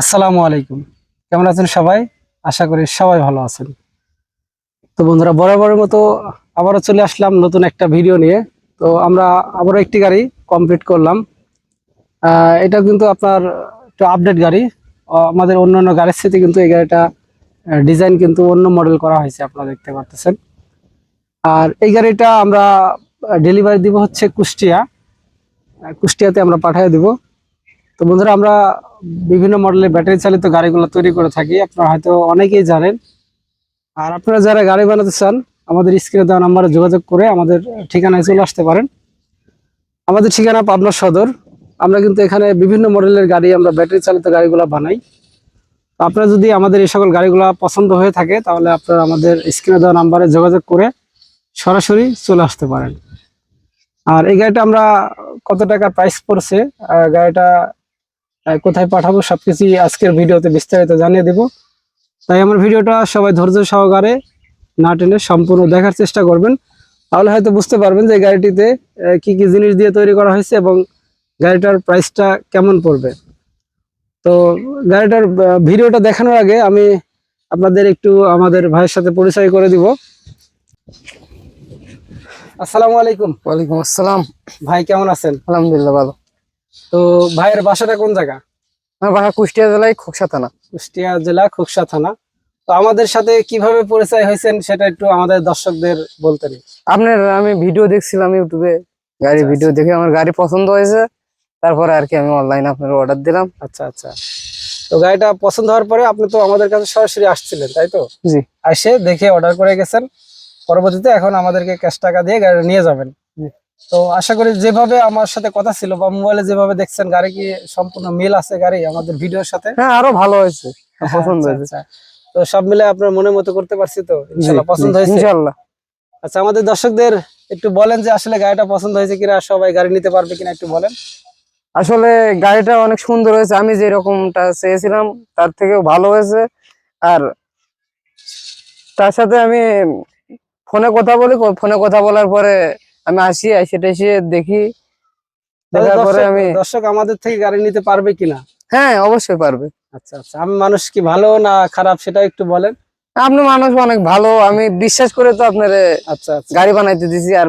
আসসালামু আলাইকুম। কেমন আছেন সবাই? আশা করি সবাই ভালো আছেন। তো বন্ধুরা, বরাবরের মতো আবারও চলে আসলাম নতুন একটা ভিডিও নিয়ে। তো আমরা আবারও একটি গাড়ি কমপ্লিট করলাম। এটা কিন্তু আপনার একটু আপডেট গাড়ি। আমাদের অন্য অন্য গাড়ির সাথে কিন্তু এই গাড়িটা ডিজাইন কিন্তু অন্য মডেল করা হয়েছে, আপনারা দেখতে পারতেছেন। আর এই গাড়িটা আমরা ডেলিভারি দিব হচ্ছে কুষ্টিয়া। কুষ্টিয়াতে আমরা পাঠিয়ে দিব। তো বন্ধুরা, আমরা বিভিন্ন মডেলের ব্যাটারি চালিত গাড়িগুলো তৈরি করে থাকি। আপনারা হয়তো অনেকেই জানেন। আর আপনারা যারা গাড়ি বানাতে চান, আমাদের স্ক্রিনে দেওয়া নাম্বারে যোগাযোগ করে আমাদের ঠিকানায় চলে আসতে পারেন। আমাদের ঠিকানা পাবনা সদর। আমরা কিন্তু এখানে বিভিন্ন মডেলের গাড়ি, আমরা ব্যাটারি চালিত গাড়িগুলো বানাই। আপনারা যদি আমাদের এই সকল গাড়িগুলো পছন্দ হয়ে থাকে, তাহলে আপনারা আমাদের স্ক্রিনে দেওয়া নাম্বারে যোগাযোগ করে সরাসরি চলে আসতে পারেন। আর এই গাড়িটা আমরা কত টাকা প্রাইস পড়ছে? গাড়িটা কোথায় পাঠাবো সবকিছু আজকের ভিডিওতে বিস্তারিত জানিয়ে দেব। তাই আমার ভিডিওটা সবাই ধৈর্য সহকারে না টেনে সম্পূর্ণ দেখার চেষ্টা করবেন। তাহলে হয়তো বুঝতে পারবেন যে গাড়িটিতে কি কি জিনিস দিয়ে তৈরি করা হয়েছে এবং গাড়িটার প্রাইসটা কেমন পড়বে। তো গাড়িটার ভিডিওটা দেখানোর আগে আমি আপনাদের একটু আমাদের ভাইয়ের সাথে পরিচয় করে দিব। আসসালামু আলাইকুম। ওয়ালাইকুম আসসালাম। ভাই কেমন আছেন? আলহামদুলিল্লাহ ভালো। তো ভাইয়ের বাসাটা কোন জায়গা? আমার বাসা কুষ্টিয়া জেলায় খোকসা থানা। কুষ্টিয়া জেলা খুকসা থানা। তো আমাদের সাথে কীভাবে পরিচয় হয়েছেন সেটা একটু আমাদের দর্শকদের বলতেন আপনার আমি ভিডিও দেখছিলাম ইউটিউবে। গাড়ি আচ্ছা, ভিডিও দেখে আমার গাড়ি পছন্দ হয়েছে। তারপরে আর কি আমি অনলাইনে আপনার অর্ডার দিলাম। আচ্ছা আচ্ছা। তো গাড়িটা পছন্দ হওয়ার পরে আপনি তো আমাদের কাছে সরাসরি আসছিলেন তাই তো? জি। এসে দেখে অর্ডার করে গেছেন। পরবর্তীতে এখন আমাদেরকে ক্যাশ টাকা দিয়ে গাড়িটা নিয়ে যাবেন। তো আশা করি যেভাবে আমার সাথে কথা ছিল বা মোবাইলে যেভাবে দেখছেন গাড়ি কি সম্পূর্ণ মিল আছে গাড়ি আমাদের ভিডিওর সাথে? হ্যাঁ আরও ভালো হয়েছে পছন্দ আচ্ছা, হয়েছে। আচ্ছা। তো সব মিলে আপনার মনের মতো করতে পারছি তো? জি, ইনশাল্লাহ পছন্দ হয়েছে? ইনশাল্লাহ। আচ্ছা আমাদের দর্শকদের একটু বলেন যে আসলে গাড়িটা পছন্দ হয়েছে কিনা সবাই গাড়ি নিতে পারবে কিনা একটু বলেন। আসলে গাড়িটা অনেক সুন্দর হয়েছে আমি যে রকমটা চেয়েছিলাম তার থেকেও ভালো হয়েছে। আর তার সাথে আমি ফোনে কথা বলি ফোনে কথা বলার পরে আমি আসি এসে টেসে দেখি। দেখার পরে দর্শক- আমি দর্শক আমাদের থেকে গাড়ি নিতে পারবে কিনা? হ্যাঁ অবশ্যই পারবে। আচ্ছা আচ্ছা আমি মানুষ কি ভালো না খারাপ সেটা একটু বলেন। আপনি মানুষ অনেক ভালো আমি বিশ্বাস করে তো আপনার আচ্ছা আচ্ছা। গাড়ি বানাইতে দিছি আর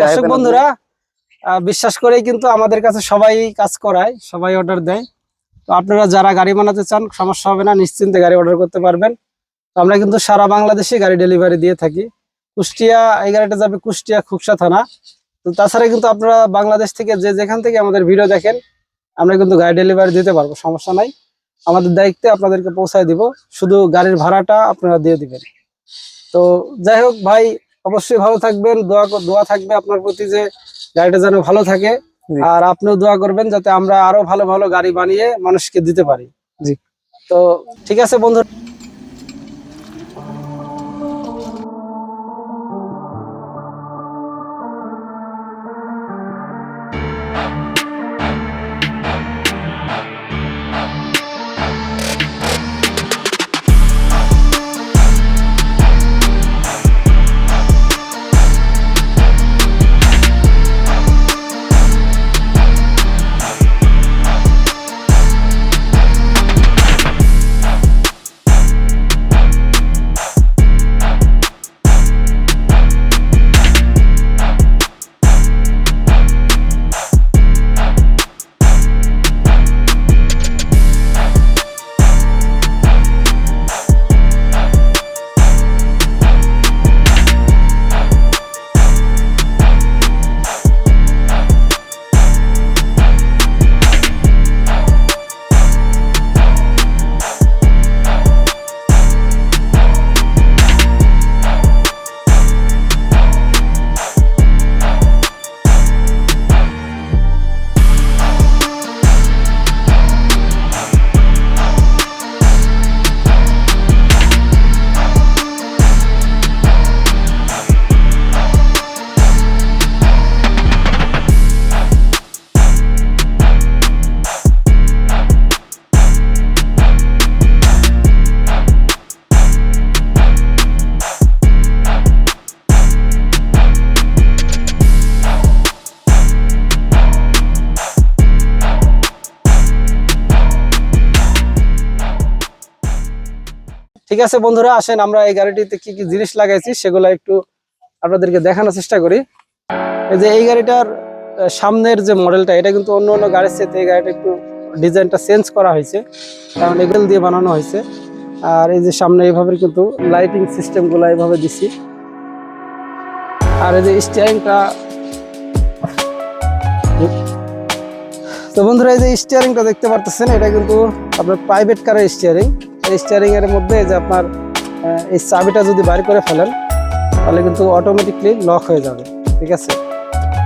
দর্শক বন্ধুরা বিশ্বাস করেই কিন্তু আমাদের কাছে সবাই কাজ করায় সবাই অর্ডার দেয়। তো আপনারা যারা গাড়ি বানাতে চান সমস্যা হবে না নিশ্চিন্তে গাড়ি অর্ডার করতে পারবেন। তো আমরা কিন্তু সারা বাংলাদেশে গাড়ি ডেলিভারি দিয়ে থাকি। কুষ্টিয়া এই গাড়িটা যাবে কুষ্টিয়া খুকসা থানা। তো তাছাড়া কিন্তু আপনারা বাংলাদেশ থেকে যে যেখান থেকে আমাদের ভিডিও দেখেন আমরা কিন্তু গাড়ি ডেলিভারি দিতে পারব সমস্যা নাই। আমাদের দায়িত্বে আপনাদেরকে পৌঁছায় দিব শুধু গাড়ির ভাড়াটা আপনারা দিয়ে দিবেন। তো যাই হোক ভাই অবশ্যই ভালো থাকবেন দোয়া দোয়া থাকবে আপনার প্রতি যে গাড়িটা যেন ভালো থাকে। আর আপনিও দোয়া করবেন যাতে আমরা আরও ভালো ভালো গাড়ি বানিয়ে মানুষকে দিতে পারি। জি। তো ঠিক আছে বন্ধু। ঠিক আছে বন্ধুরা, আসেন, আমরা এই গাড়িটিতে কি কি জিনিস লাগাইছি সেগুলো একটু আপনাদেরকে দেখানোর চেষ্টা করি। এই যে এই গাড়িটার সামনের যে মডেলটা, এটা কিন্তু অন্য অন্য গাড়ির সাথে এই গাড়িটা একটু ডিজাইনটা চেঞ্জ করা হয়েছে। কারণ এগুলো দিয়ে বানানো হয়েছে। আর এই যে সামনে এইভাবে কিন্তু লাইটিং সিস্টেমগুলো এইভাবে দিছি। আর এই যে স্টিয়ারিংটা তো বন্ধুরা, এই যে স্টিয়ারিংটা দেখতে পারতেছেন, এটা কিন্তু আপনার প্রাইভেট কারের স্টিয়ারিং এই স্টিয়ারিং এর মধ্যে যে আপনার এই চাবিটা যদি বাইর করে ফেলেন, তাহলে কিন্তু অটোমেটিকলি লক হয়ে যাবে, ঠিক আছে?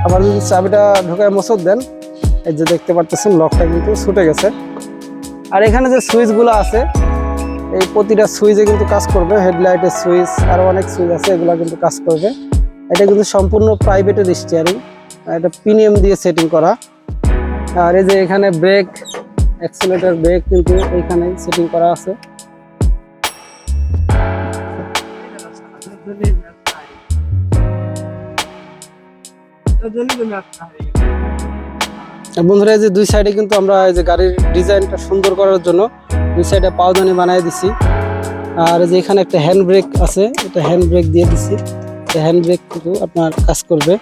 আবার যদি চাবিটা ঢোকায় মোচর দেন, এই যে দেখতে পারতেছেন লকটা কিন্তু ছুটে গেছে। আর এখানে যে সুইচগুলো আছে, এই প্রতিটা সুইচে কিন্তু কাজ করবে, হেডলাইটের সুইচ আরও অনেক সুইচ আছে, এগুলো কিন্তু কাজ করবে। এটা কিন্তু সম্পূর্ণ প্রাইভেটের স্টিয়ারিং এটা প্রিমিয়াম দিয়ে সেটিং করা। আর এই যে এখানে ব্রেক অ্যাক্সিলেটর ব্রেক কিন্তু এইখানে সেটিং করা আছে। বন্ধুরা, এই যে দুই সাইডে কিন্তু আমরা এই যে গাড়ির ডিজাইনটা সুন্দর করার জন্য দুই সাইডে পাওদানি বানিয়ে দিছি। আর যে এখানে একটা হ্যান্ড ব্রেক আছে, এটা হ্যান্ড ব্রেক দিয়ে দিছি। হ্যান্ড ব্রেক কিন্তু আপনার কাজ করবে।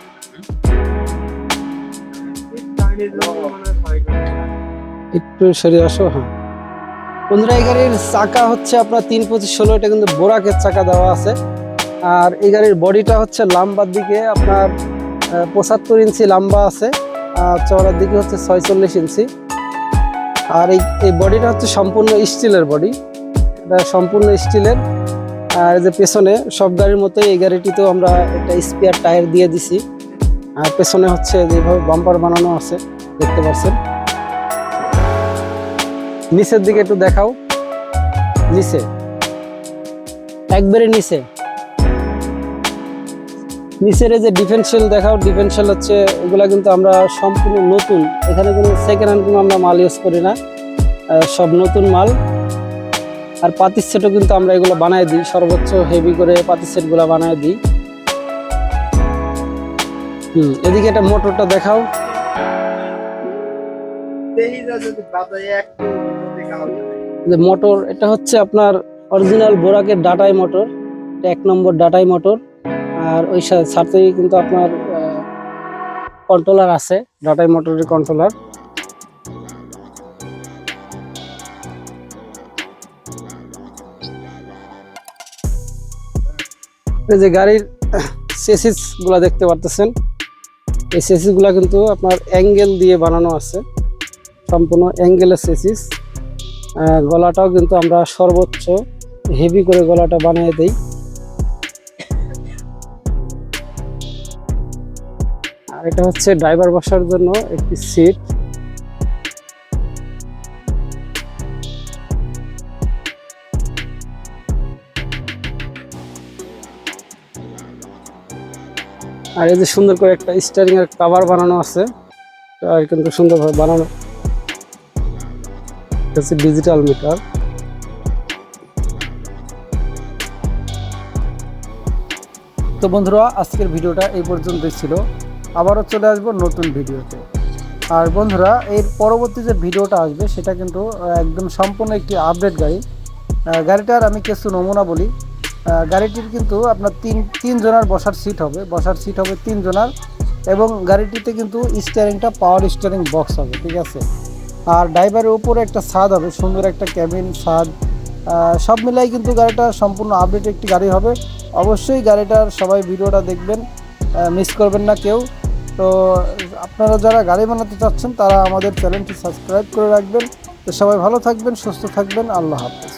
একটু সরিয়ে আসো হ্যাঁ। বন্ধুরা, এই গাড়ির চাকা হচ্ছে আপনার তিন পঁচিশ ষোলো, এটা কিন্তু বোরাকের চাকা দেওয়া আছে। আর এই গাড়ির বডিটা হচ্ছে লাম্বার দিকে আপনার পঁচাত্তর ইঞ্চি লম্বা আছে, আর চওড়ার দিকে হচ্ছে ছয়চল্লিশ ইঞ্চি। আর এই এই বডিটা হচ্ছে সম্পূর্ণ স্টিলের বডি, এটা সম্পূর্ণ স্টিলের। আর যে পেছনে, সব গাড়ির মতোই এই গাড়িটিতেও আমরা একটা স্পেয়ার টায়ার দিয়ে দিছি। আর পেছনে হচ্ছে যেভাবে বাম্পার বানানো আছে, দেখতে পাচ্ছেন। নিচের দিকে একটু দেখাও। নিচে। একবারে নিচে। নিচের যে ডিফেন্সিয়াল দেখাও ডিফেন্সিয়াল হচ্ছে এগুলা কিন্তু আমরা সম্পূর্ণ নতুন। এখানে কোনো সেকেন্ড হ্যান্ড কোনো আমরা মাল ইউজ করি না। সব নতুন মাল। আর পাতির সেটও কিন্তু আমরা এগুলো বানায় দিই। সর্বোচ্চ হেভি করে পাতির সেটগুলো বানায় দিই। হুম, এদিকে একটা মোটরটা দেখাও। যে মোটর, এটা হচ্ছে আপনার অরিজিনাল বোরাকের ডাটাই মোটর এক নম্বর ডাটাই মোটর। আর ওই সাথেই কিন্তু আপনার কন্ট্রোলার আছে, ডাটাই মোটরের কন্ট্রোলার এই যে গাড়ির সেসিসগুলা দেখতে পারতেছেন, এই সেসিসগুলা কিন্তু আপনার অ্যাঙ্গেল দিয়ে বানানো আছে, সম্পূর্ণ অ্যাঙ্গেলের সেসিস গলাটাও কিন্তু আমরা সর্বোচ্চ হেভি করে গলাটা বানিয়ে দেই। আর এটা হচ্ছে ড্রাইভার বসার জন্য একটি সিট আর এই যে সুন্দর করে একটা স্টারিং এর কভার বানানো আছে আর কিন্তু সুন্দরভাবে বানানো হচ্ছে ডিজিটাল মিটার তো বন্ধুরা, আজকের ভিডিওটা এই পর্যন্তই ছিল। আবারও চলে আসব নতুন ভিডিওতে। আর বন্ধুরা, এর পরবর্তী যে ভিডিওটা আসবে, সেটা কিন্তু একদম সম্পূর্ণ একটি আপডেট গাড়ি। গাড়িটার আমি কিছু নমুনা বলি। গাড়িটির কিন্তু আপনার তিন তিন জনার বসার সিট হবে। বসার সিট হবে তিন জনার এবং গাড়িটিতে কিন্তু স্টিয়ারিংটা পাওয়ার স্টিয়ারিং বক্স হবে, ঠিক আছে? আর ড্রাইভারের উপরে একটা ছাদ হবে, সুন্দর একটা ক্যাবিন ছাদ। সব মিলাই কিন্তু গাড়িটা সম্পূর্ণ আপডেট একটি গাড়ি হবে। অবশ্যই গাড়িটার সবাই ভিডিওটা দেখবেন মিস করবেন না কেউ। তো আপনারা যারা গাড়ি বানাতে চাচ্ছেন, তারা আমাদের চ্যানেলটি সাবস্ক্রাইব করে রাখবেন। তো সবাই ভালো থাকবেন, সুস্থ থাকবেন, আল্লাহ হাফেজ।